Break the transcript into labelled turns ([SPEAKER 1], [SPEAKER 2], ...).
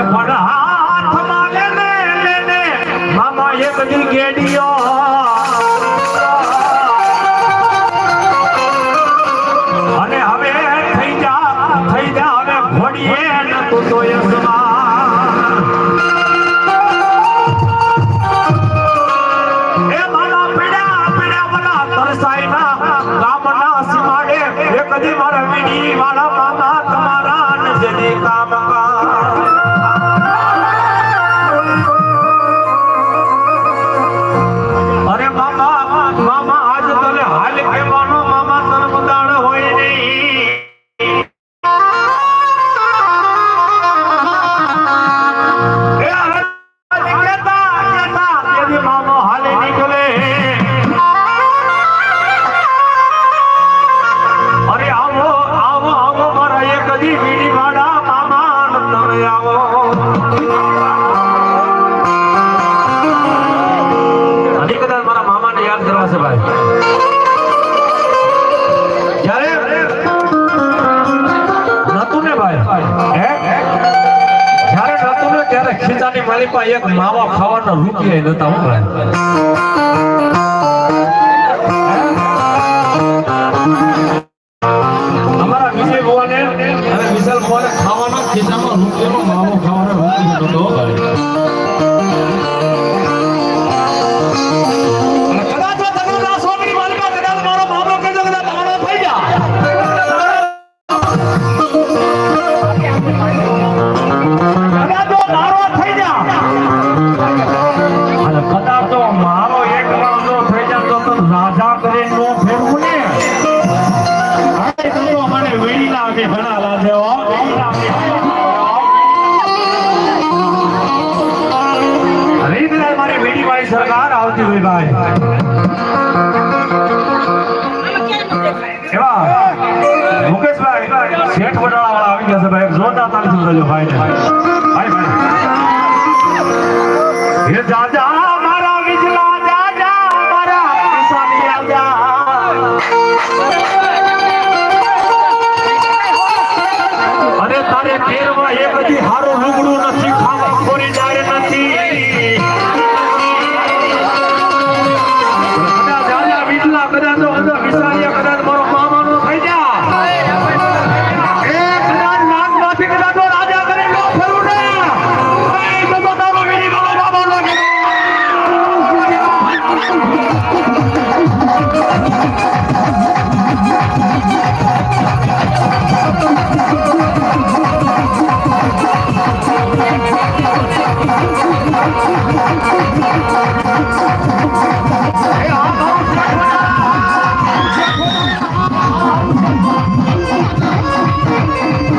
[SPEAKER 1] એ પણ હાથમાં લેને લેને મામા એ મારા પીડા પીડા વાલા તરસાઈના ગામના સીમાડે એક દી મારા વીડી વાળા મામા તમારા નજરે કામ કા યાદ કરવા છે ભાઈ. જ્યારે નતું ને ભાઈ જ્યારે નતું ને ત્યારે ખીચાની પાસે એક માવા ખાવાના રૂપિયા નતા હું સરકાર આવતી ભાઈ. એવા મુકેશભાઈ, શેઠ વડાળા વાળા આવી ગયા છે ભાઈ. જોરદાર તારે એક હજી હારું રૂગડું કદાચ જો અંદર વિસારીયા કદાચ મારો મામાનો થઈ જા એ કદાચ નાગમાંથી કદાચ જો રાજા કરે નો ફરું ને નહીં તો તો તારો વીરી મારો મામાનો કહેવાય.
[SPEAKER 2] Thank